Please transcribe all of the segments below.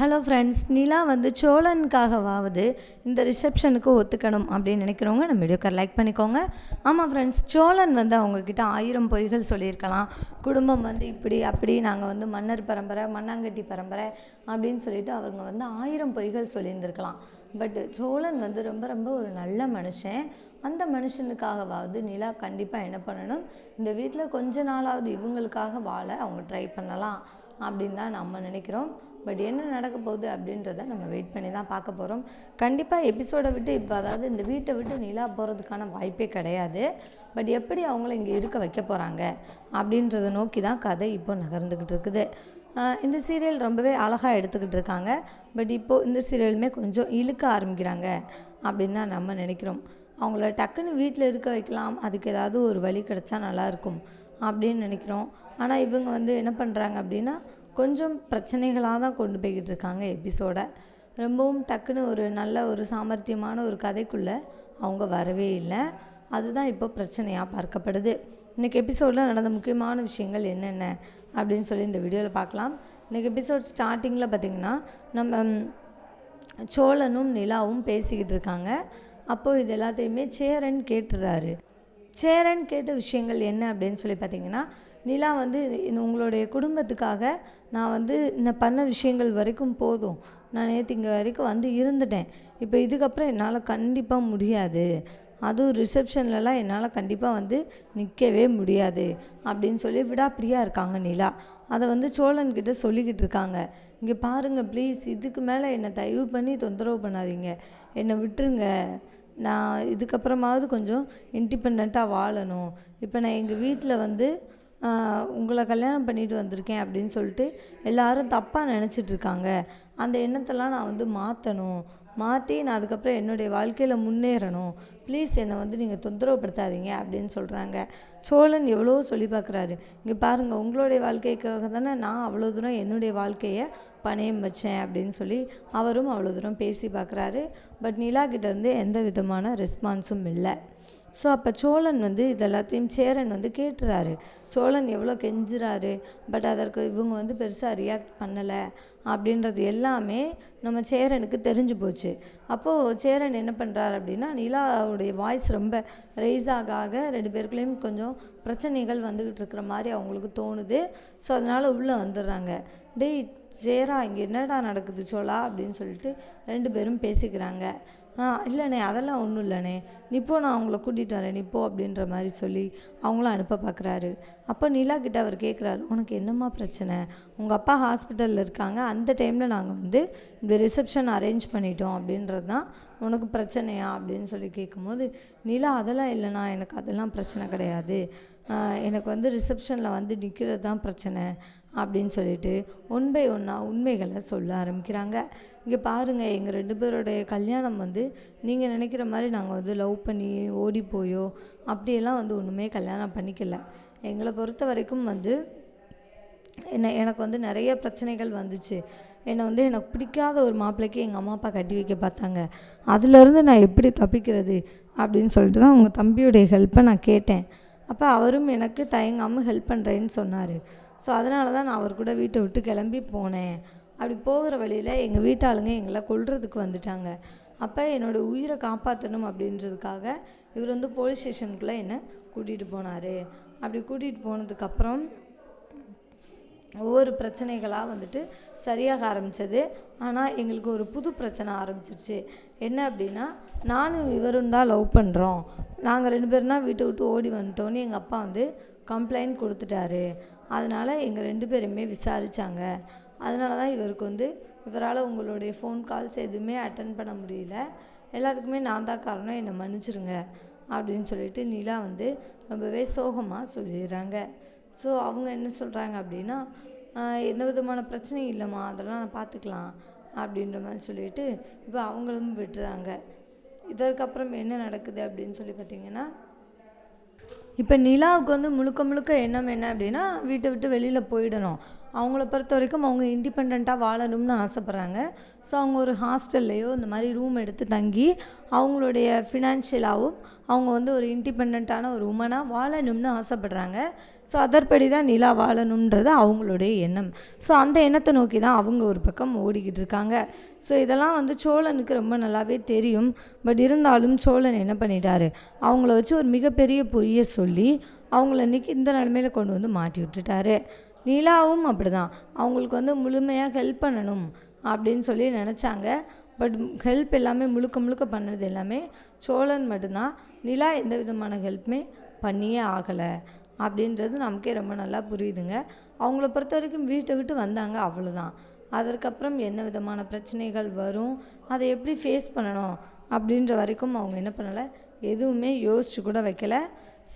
Hello friends நிலா வந்து சோழனுக்காகவாவது இந்த ரிசப்ஷனுக்கு ஒத்துக்கணும் அப்படின்னு நினைக்கிறவங்க நம்ம வீடியோக்கார் லைக் பண்ணிக்கோங்க. ஆமாம் ஃப்ரெண்ட்ஸ் சோழன் வந்து அவங்கக்கிட்ட ஆயிரம் பொய்கள் சொல்லியிருக்கலாம். குடும்பம் வந்து இப்படி அப்படி நாங்கள் வந்து மன்னர் பரம்பரை மண்ணாங்கட்டி பரம்பரை அப்படின்னு சொல்லிட்டு அவங்க வந்து ஆயிரம் பொய்கள் சொல்லியிருந்திருக்கலாம். பட் சோழன் வந்து ரொம்ப ரொம்ப ஒரு நல்ல மனுஷன். அந்த மனுஷனுக்காகவாவது நிலா கண்டிப்பாக என்ன பண்ணணும்? இந்த வீட்டில் கொஞ்ச நாளாவது இவங்களுக்காக வாழ அவங்க ட்ரை பண்ணலாம் அப்படின்னு தான் நம்ம நினைக்கிறோம். பட் என்ன நடக்க போகுது அப்படின்றத நம்ம வெயிட் பண்ணி தான் பார்க்க போகிறோம் கண்டிப்பாக எபிசோடை விட்டு இப்போ அதாவது இந்த வீட்டை விட்டு நிலா போகிறதுக்கான வாய்ப்பே கிடையாது. பட் எப்படி அவங்கள இங்கே இருக்க வைக்க போகிறாங்க அப்படின்றத நோக்கி தான் கதை இப்போ நகர்ந்துக்கிட்டு இருக்குது. இந்த சீரியல் ரொம்பவே அழகாக எடுத்துக்கிட்டு இருக்காங்க. பட் இப்போது இந்த சீரியலுமே கொஞ்சம் இழுக்க ஆரம்பிக்கிறாங்க அப்படின்னு தான் நம்ம நினைக்கிறோம். அவங்கள டக்குன்னு வீட்டில் இருக்க வைக்கலாம். அதுக்கு ஏதாவது ஒரு வழி கிடைச்சா நல்லாயிருக்கும் அப்படின்னு நினைக்கிறோம். ஆனால் இவங்க வந்து என்ன பண்ணுறாங்க அப்படின்னா கொஞ்சம் பிரச்சனைகளாக தான் கொண்டு போய்கிட்டு இருக்காங்க எபிசோடை ரொம்பவும் டக்குன்னு ஒரு நல்ல ஒரு சாமர்த்தியமான ஒரு கதைக்குள்ளே அவங்க வரவே இல்லை. அதுதான் இப்போ பிரச்சனையாக பார்க்கப்படுது. இன்றைக்கி எபிசோடில் நடந்த முக்கியமான விஷயங்கள் என்னென்ன அப்படின்னு சொல்லி இந்த வீடியோவில் பார்க்கலாம். இன்றைக்கி எபிசோட் ஸ்டார்டிங்கில் பார்த்திங்கன்னா நம்ம சோழனும் நிலாவும் பேசிக்கிட்டு இருக்காங்க அப்போது இது எல்லாத்தையுமே சேரன் கேட்டுறாரு. சேரன் கேட்ட விஷயங்கள் என்ன அப்படின்னு சொல்லி பார்த்தீங்கன்னா நிலா வந்து உங்களுடைய குடும்பத்துக்காக நான் வந்து இந்த பண்ண விஷயங்கள் வரைக்கும் போதும். நான் நேற்று இங்கே வரைக்கும் வந்து இருந்துட்டேன். இப்போ இதுக்கப்புறம் என்னால் கண்டிப்பாக முடியாது. அதுவும் ரிசப்ஷன்லலாம் என்னால் கண்டிப்பாக வந்து நிற்கவே முடியாது. அப்படின்னு சொல்லி விடாப்பிடியாக இருக்காங்க நிலா. அதை வந்து சோழன்கிட்ட சொல்லிக்கிட்டு இருக்காங்க. இங்கே பாருங்கள் ப்ளீஸ் இதுக்கு மேலே என்னை தயவு பண்ணி தொந்தரவு பண்ணாதீங்க. என்னை விட்டுருங்க. நான் இதுக்கப்புறமாவது கொஞ்சம் இண்டிபெண்ட்டாக வாழணும். இப்போ நான் எங்கள் வீட்டில் வந்து உங்களை கல்யாணம் பண்ணிட்டு வந்திருக்கேன் அப்படின்னு சொல்லிட்டு எல்லாரும் தப்பாக நினச்சிட்டு இருக்காங்க அந்த எண்ணத்தெல்லாம் நான் வந்து மாற்றணும் மாற்றி நான் அதுக்கப்புறம் என்னுடைய வாழ்க்கையில் முன்னேறணும். ப்ளீஸ் என்னை வந்து நீங்கள் தொந்தரவுப்படுத்தாதீங்க அப்படின்னு சொல்கிறாங்க சோழன் எவ்வளோ சொல்லி பார்க்குறாரு. இங்கே பாருங்கள் உங்களுடைய வாழ்க்கைக்காக தானே நான் அவ்வளோ தூரம் என்னுடைய வாழ்க்கையை பணையம் வச்சேன் அப்படின்னு சொல்லி அவரும் அவ்வளோ தூரம் பேசி பார்க்குறாரு. பட் நிலா கிட்டேருந்து எந்த விதமான ரெஸ்பான்ஸும் இல்லை. ஸோ அப்போ சோழன் வந்து இது எல்லாத்தையும் சேரன் வந்து கேட்டுறாரு. சோழன் எவ்வளோ கெஞ்சுறாரு பட் அதற்கு இவங்க வந்து பெருசாக ரியாக்ட் பண்ணலை அப்படின்றது எல்லாமே நம்ம சேரனுக்கு தெரிஞ்சு போச்சு. அப்போது சேரன் என்ன பண்ணுறாரு அப்படின்னா நிலாவுடைய வாய்ஸ் ரொம்ப ரைஸ் ஆக ஆக ரெண்டு பேருக்குள்ளேயும் கொஞ்சம் பிரச்சனைகள் வந்துக்கிட்டு இருக்கிற மாதிரி அவங்களுக்கு தோணுது. ஸோ அதனால் உள்ளே வந்துடுறாங்க. டேய் சேரா இங்கே என்னடா நடக்குது சோழா? அப்படின்னு சொல்லிட்டு ரெண்டு பேரும் பேசிக்கிறாங்க. ஆ இல்லைண்ணே அதெல்லாம் ஒன்றும் இல்லைண்ணே. நீ போ நான் அவங்கள கூட்டிகிட்டு வரேன். நீ போ அப்படின்ற மாதிரி சொல்லி அவங்களும் அனுப்ப பார்க்குறாரு அப்போ நிலா கிட்ட அவர் கேட்குறாரு உனக்கு என்னம்மா பிரச்சனை? உங்கள் அப்பா ஹாஸ்பிட்டலில் இருக்காங்க. அந்த டைமில் நாங்கள் வந்து இந்த ரிசப்ஷன் அரேஞ்ச் பண்ணிட்டோம் அப்படின்றது தான் உனக்கு பிரச்சனையா? அப்படின்னு சொல்லி கேட்கும்போது நிலா அதெல்லாம் இல்லைண்ணா. எனக்கு அதெல்லாம் பிரச்சனை கிடையாது. எனக்கு வந்து ரிசப்ஷனில் வந்து நிற்கிறது தான் பிரச்சனை. அப்படின்னு சொல்லிட்டு ஒன் பை ஒன்னாக உண்மைகளை சொல்ல ஆரம்பிக்கிறாங்க. இங்கே பாருங்கள் எங்கள் ரெண்டு பேருடைய கல்யாணம் வந்து நீங்கள் நினைக்கிற மாதிரி நாங்கள் வந்து லவ் பண்ணி ஓடி போயோ அப்படியெல்லாம் வந்து ஒன்றுமே கல்யாணம் பண்ணிக்கல. எங்களை பொறுத்த வரைக்கும் வந்து என்ன எனக்கு வந்து நிறைய பிரச்சனைகள் வந்துச்சு. என்னை வந்து எனக்கு பிடிக்காத ஒரு மாப்பிள்ளைக்கு எங்கள் அம்மா அப்பா கட்டி வைக்க பார்த்தாங்க. அதுலேருந்து நான் எப்படி தப்பிக்கிறது அப்படின்னு சொல்லிட்டு தான் உங்கள் தம்பியுடைய ஹெல்ப்பை நான் கேட்டேன். அப்போ அவரும் எனக்கு தயங்காமல் ஹெல்ப் பண்ணுறேன்னு சொன்னார். ஸோ அதனால தான் நான் அவர் கூட வீட்டை விட்டு கிளம்பி போனேன். அப்படி போகிற வழியில் எங்கள் வீட்டாளுங்க எங்களை கொல்றதுக்கு வந்துட்டாங்க. அப்போ என்னோடய உயிரை காப்பாற்றணும் அப்படின்றதுக்காக இவர் வந்து போலீஸ் ஸ்டேஷனுக்குள்ளே என்னை கூட்டிகிட்டு போனார். அப்படி கூட்டிகிட்டு போனதுக்கப்புறம் ஒவ்வொரு பிரச்சனைகளாக வந்துட்டு சரியாக ஆரம்பித்தது ஆனால் எங்களுக்கு ஒரு புது பிரச்சனை ஆரம்பிச்சிருச்சு. என்ன அப்படின்னா நானும் இவரும் தான் லவ் பண்ணுறோம் நாங்கள் ரெண்டு பேரும் தான் வீட்டை விட்டு ஓடி வந்துட்டோன்னு எங்கள் அப்பா வந்து கம்ப்ளைண்ட் கொடுத்துட்டாரு. அதனால் எங்கள் ரெண்டு பேருமே விசாரித்தாங்க அதனால தான் இவருக்கு வந்து இவரால் உங்களுடைய ஃபோன் கால்ஸ் எதுவுமே அட்டன் பண்ண முடியல. எல்லாத்துக்குமே நான் தான் காரணம் என்னை மன்னிச்சிருங்க அப்படின்னு சொல்லிட்டு நிலா வந்து ரொம்பவே சோகமாக சொல்லிடுறாங்க. ஸோ அவங்க என்ன சொல்கிறாங்க அப்படின்னா எந்த விதமான பிரச்சனையும் இல்லைம்மா அதெல்லாம் நான் பார்த்துக்கலாம் அப்படின்ற மாதிரி சொல்லிட்டு இப்போ அவங்களும் விட்டுறாங்க. இதற்கப்புறம் என்ன நடக்குது அப்படின்னு சொல்லி பார்த்தீங்கன்னா இப்போ நிலாவுக்கு வந்து முழுக்க முழுக்க எண்ணம் என்ன அப்படின்னா வீட்டை விட்டு வெளியில் போயிடணும். அவங்கள பொறுத்த வரைக்கும் அவங்க இண்டிபெண்ட்டாக வாழணும்னு ஆசைப்பட்றாங்க. ஸோ அவங்க ஒரு ஹாஸ்டல்லையோ இந்த மாதிரி ரூம் எடுத்து தங்கி அவங்களுடைய ஃபினான்ஷியலாகவும் அவங்க வந்து ஒரு இண்டிபெண்ட்டான ஒரு உமனாக வாழணும்னு ஆசைப்படுறாங்க. ஸோ அதற்படி தான் நிலா வாழணுன்றது அவங்களுடைய எண்ணம். ஸோ அந்த எண்ணத்தை நோக்கி தான் அவங்க ஒரு பக்கம் ஓடிக்கிட்டு இருக்காங்க. ஸோ இதெல்லாம் வந்து சோழனுக்கு ரொம்ப நல்லாவே தெரியும். பட் இருந்தாலும் சோழன் என்ன பண்ணிட்டாரு? அவங்கள வச்சு ஒரு மிகப்பெரிய பொய்யை சொல்லி அவங்கள இன்னைக்கு இந்த நிலமையில கொண்டு வந்து மாட்டி விட்டுட்டாரு. நிலாவும் அப்படி தான் அவங்களுக்கு வந்து முழுமையாக ஹெல்ப் பண்ணணும் அப்படின்னு சொல்லி நினச்சாங்க. பட் ஹெல்ப் எல்லாமே முழுக்க முழுக்க பண்ணது எல்லாமே சோழன் மட்டும்தான். நிலா எந்த விதமான ஹெல்ப்புமே பண்ணியே ஆகலை அப்படின்றது நமக்கே ரொம்ப நல்லா புரியுதுங்க. அவங்கள பொறுத்த வரைக்கும் வீட்டை விட்டு வந்தாங்க அவ்வளோதான் அதற்கப்புறம் என்ன விதமான பிரச்சனைகள் வரும் அதை எப்படி ஃபேஸ் பண்ணணும் அப்படின்ற வரைக்கும் அவங்க என்ன பண்ணலை எதுவுமே யோசிச்சு கூட வைக்கல.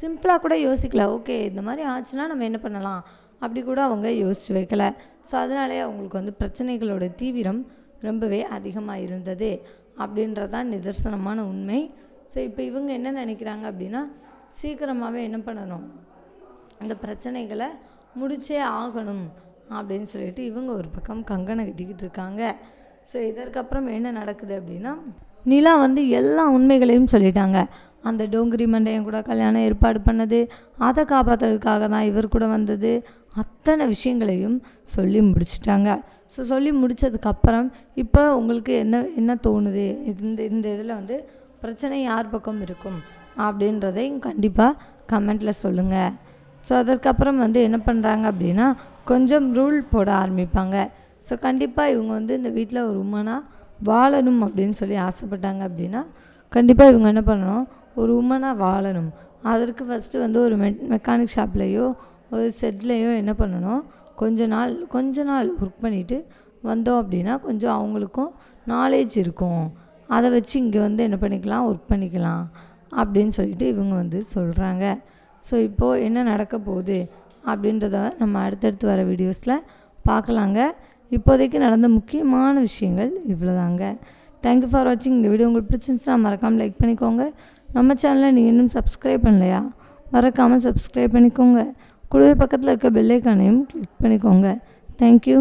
சிம்பிளாக கூட யோசிக்கல. ஓகே இந்த மாதிரி ஆச்சுன்னா நம்ம என்ன பண்ணலாம்? அப்படி கூட அவங்க யோசித்து வைக்கல. ஸோ அதனாலே அவங்களுக்கு வந்து பிரச்சனைகளோட தீவிரம் ரொம்பவே அதிகமாக இருந்தது அப்படின்றதான் நிதர்சனமான உண்மை. ஸோ இப்போ இவங்க என்ன நினைக்கிறாங்க அப்படின்னா சீக்கிரமாகவே என்ன பண்ணணும்? அந்த பிரச்சனைகளை முடிச்சே ஆகணும் அப்படின்னு சொல்லிட்டு இவங்க ஒரு பக்கம் கங்கணம் கட்டிக்கிட்டு இருக்காங்க. ஸோ இதற்கப்புறம் என்ன நடக்குது அப்படின்னா நிலா வந்து எல்லா உண்மைகளையும் சொல்லிட்டாங்க. அந்த டோங்கிரி மண்டையன் கூட கல்யாணம் ஏற்பாடு பண்ணது. அதை காப்பாற்றுறதுக்காக தான் இவர் கூட வந்தது. அத்தனை விஷயங்களையும் சொல்லி முடிச்சிட்டாங்க. ஸோ சொல்லி முடித்ததுக்கப்புறம் இப்போ உங்களுக்கு என்ன என்ன தோணுது? இந்த இந்த இதில் வந்து பிரச்சனை யார் பக்கம் இருக்கும்? அப்படின்றதையும் கண்டிப்பாக கமெண்ட்டில் சொல்லுங்கள் ஸோ அதற்கப்புறம் வந்து என்ன பண்ணுறாங்க அப்படின்னா கொஞ்சம் ரூல் போட ஆரம்பிப்பாங்க. ஸோ கண்டிப்பாக இவங்க வந்து இந்த வீட்டில் ஒரு உமனாக வாழணும் அப்படின்னு சொல்லி ஆசைப்பட்டாங்க அப்படின்னா கண்டிப்பாக இவங்க என்ன பண்ணணும்? ஒரு உமனாக வாழணும். அதற்கு ஃபஸ்ட்டு வந்து ஒரு மெ மெக்கானிக் ஷாப்லேயோ ஒரு செட்லேயோ என்ன பண்ணணும்? கொஞ்ச நாள் கொஞ்ச நாள் ஒர்க் பண்ணிவிட்டு வந்தோம் அப்படின்னா கொஞ்சம் அவங்களுக்கும் நாலேஜ் இருக்கும். அதை வச்சு இங்கே வந்து என்ன பண்ணிக்கலாம் ஒர்க் பண்ணிக்கலாம் அப்படின்னு சொல்லிட்டு இவங்க வந்து சொல்கிறாங்க ஸோ இப்போது என்ன நடக்க போகுது அப்படின்றத நம்ம அடுத்தடுத்து வர வீடியோஸில் பார்க்கலாங்க. இப்போதைக்கு நடந்த முக்கியமான விஷயங்கள் இவ்வளோதாங்க தேங்க்யூ ஃபார் வாட்சிங் இந்த வீடியோ உங்களுக்கு பிடிச்சிருந்துச்சுன்னா மறக்காமல் லைக் பண்ணிக்கோங்க. நம்ம சேனலை நீங்கள் இன்னும் சப்ஸ்கிரைப் பண்ணலையா? மறக்காமல் சப்ஸ்கிரைப் பண்ணிக்கோங்க. கூடவே பக்கத்தில் இருக்க பெல்லைக்கானையும் கிளிக் பண்ணிக்கோங்க. தேங்க்யூ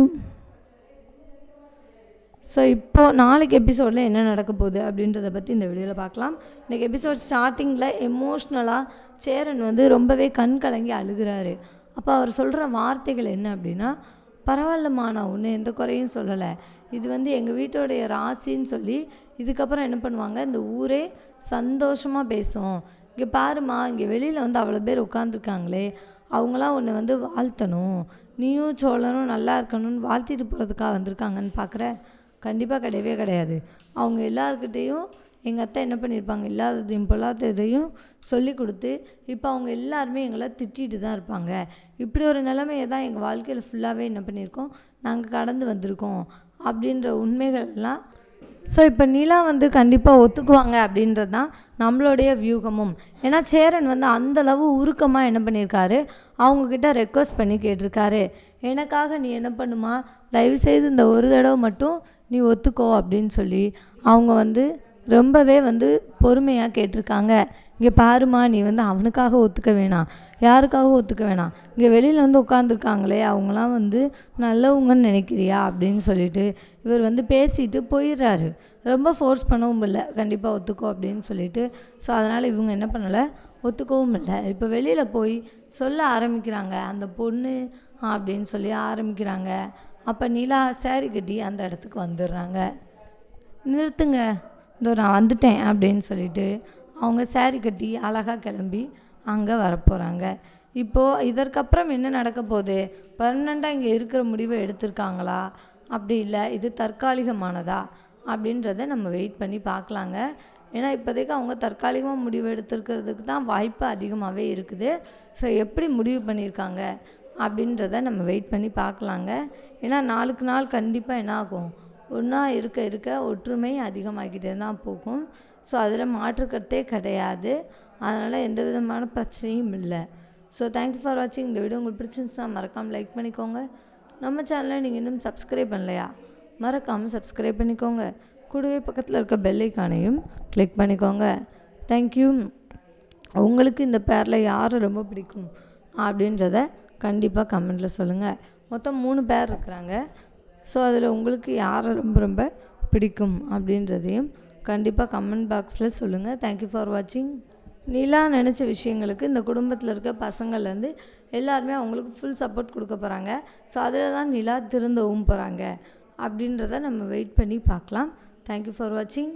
ஸோ இப்போது நாளைக்கு எபிசோடில் என்ன நடக்க போகுது அப்படின்றத பற்றி இந்த வீடியோவில் பார்க்கலாம். இன்றைக்கி எபிசோட் ஸ்டார்டிங்கில் எமோஷ்னலாக சேரன் வந்து ரொம்பவே கண் கலங்கி அழுகிறாரு. அப்போ அவர் சொல்கிற வார்த்தைகள் என்ன அப்படின்னா பரவாயில்லம்மா நான் ஒன்று எந்த குறையும் சொல்லலை. இது வந்து எங்கள் வீட்டோடைய ராசின்னு சொல்லி இதுக்கப்புறம் என்ன பண்ணுவாங்க? இந்த ஊரே சந்தோஷமாக பேசும். இங்கே பாருமா இங்கே வெளியில் வந்து அவ்வளோ பேர் உட்காந்துருக்காங்களே அவங்களாம் உன்னை வந்து வாழ்த்தணும். நீயும் சோழனும் நல்லா இருக்கணும்னு வாழ்த்திட்டு போகிறதுக்காக வந்திருக்காங்கன்னு பார்க்குற கண்டிப்பாக கிடையவே கிடையாது. அவங்க எல்லாருக்கிட்டேயும் எங்கள் அத்தை என்ன பண்ணியிருப்பாங்க இல்லாததையும் பொல்லாததையும் சொல்லி கொடுத்து இப்போ அவங்க எல்லாருமே எங்களை திட்டிகிட்டு தான் இருப்பாங்க. இப்படி ஒரு நிலைமையை தான் எங்கள் வாழ்க்கையில் ஃபுல்லாகவே என்ன பண்ணியிருக்கோம் நாங்கள் கடந்து வந்திருக்கோம் அப்படின்ற உண்மைகள் எல்லாம். ஸோ இப்போ நிலா வந்து கண்டிப்பாக ஒத்துக்குவாங்க அப்படின்றது தான் நம்மளுடைய வியூகமும். ஏன்னா சேரன் வந்து அந்தளவு உருக்கமாக என்ன பண்ணியிருக்காரு அவங்கக்கிட்ட ரெக்வஸ்ட் பண்ணி கேட்டிருக்காரு. எனக்காக நீ என்ன பண்ணுமா? தயவுசெய்து இந்த ஒரு தடவை மட்டும் நீ ஒத்துக்கோ அப்படின்னு சொல்லி அவங்க வந்து ரொம்பவே வந்து பொறுமையாக கேட்டிருக்காங்க. இங்கே பாருமா நீ வந்து அவனுக்காக ஒத்துக்க வேணாம். யாருக்காக ஒத்துக்க வேணாம்? இங்கே வெளியில் வந்து உட்காந்துருக்காங்களே அவங்களாம் வந்து நல்லவங்கன்னு நினைக்கிறியா? அப்படின்னு சொல்லிட்டு இவர் வந்து பேசிட்டு போயிடுறாரு. ரொம்ப ஃபோர்ஸ் பண்ணவும் இல்லை. கண்டிப்பாக ஒத்துக்கோ அப்படின்னு சொல்லிட்டு. ஸோ அதனால் இவங்க என்ன பண்ணலை? ஒத்துக்கவும் இல்லை. இப்போ வெளியில் போய் சொல்ல ஆரம்பிக்கிறாங்க. அந்த பொண்ணு அப்படின்னு சொல்லி ஆரம்பிக்கிறாங்க. அப்போ நிலா சேரீ கட்டி அந்த இடத்துக்கு வந்துடுறாங்க. நிறுத்துங்க. இதோ நான் வந்துட்டேன் அப்படின்னு சொல்லிட்டு அவங்க சேரீ கட்டி அழகாக கிளம்பி அங்கே வரப்போகிறாங்க இப்போது இதற்கப்புறம் என்ன நடக்க போகுது? பர்மனெண்ட்டாக இங்கே இருக்கிற முடிவை எடுத்திருக்காங்களா? அப்படி இல்லை இது தற்காலிகமானதா? அப்படின்றத நம்ம வெயிட் பண்ணி பார்க்கலாங்க. ஏன்னா இப்போதைக்கு அவங்க தற்காலிகமாக முடிவு எடுத்துருக்கிறதுக்கு தான் வாய்ப்பு அதிகமாகவே இருக்குது. ஸோ எப்படி முடிவு பண்ணியிருக்காங்க? அப்படின்றத நம்ம வெயிட் பண்ணி பார்க்கலாங்க. ஏன்னா நாளுக்கு நாள் கண்டிப்பாக என்ன ஆகும்? ஒன்றா இருக்க இருக்க ஒற்றுமை அதிகமாகிட்டே தான் போகும். ஸோ அதில் மாற்றுக்கருத்தே கிடையாது. அதனால் எந்த விதமான பிரச்சனையும் இல்லை. ஸோ தேங்க்யூ ஃபார் வாட்சிங் இந்த வீடியோ உங்களுக்கு பிடிச்சிருந்துச்சுன்னா மறக்காமல் லைக் பண்ணிக்கோங்க. நம்ம சேனலை நீங்கள் இன்னும் சப்ஸ்கிரைப் பண்ணலையா? மறக்காமல் சப்ஸ்கிரைப் பண்ணிக்கோங்க. கூடவே பக்கத்தில் இருக்க பெல்லைக்கானையும் கிளிக் பண்ணிக்கோங்க. தேங்க்யூ உங்களுக்கு இந்த பேரில் யாரை ரொம்ப பிடிக்கும்? அப்படின்றத கண்டிப்பாக கமெண்ட்டில் சொல்லுங்கள் மொத்தம் மூணு பேர் இருக்கிறாங்க. ஸோ அதில் உங்களுக்கு யாரை ரொம்ப ரொம்ப பிடிக்கும் அப்படின்றதையும் கண்டிப்பாக கமெண்ட் பாக்ஸில் சொல்லுங்கள் தேங்க்யூ ஃபார் வாட்சிங் நிலா நினச்ச விஷயங்களுக்கு இந்த குடும்பத்தில் இருக்க பசங்கள்லேருந்து எல்லாருமே அவங்களுக்கு ஃபுல் சப்போர்ட் கொடுக்க போகிறாங்க ஸோ அதில் தான் நிலா திருந்தவும் போகிறாங்க அப்படின்றத நம்ம வெயிட் பண்ணி பார்க்கலாம். தேங்க்யூ ஃபார் வாட்சிங்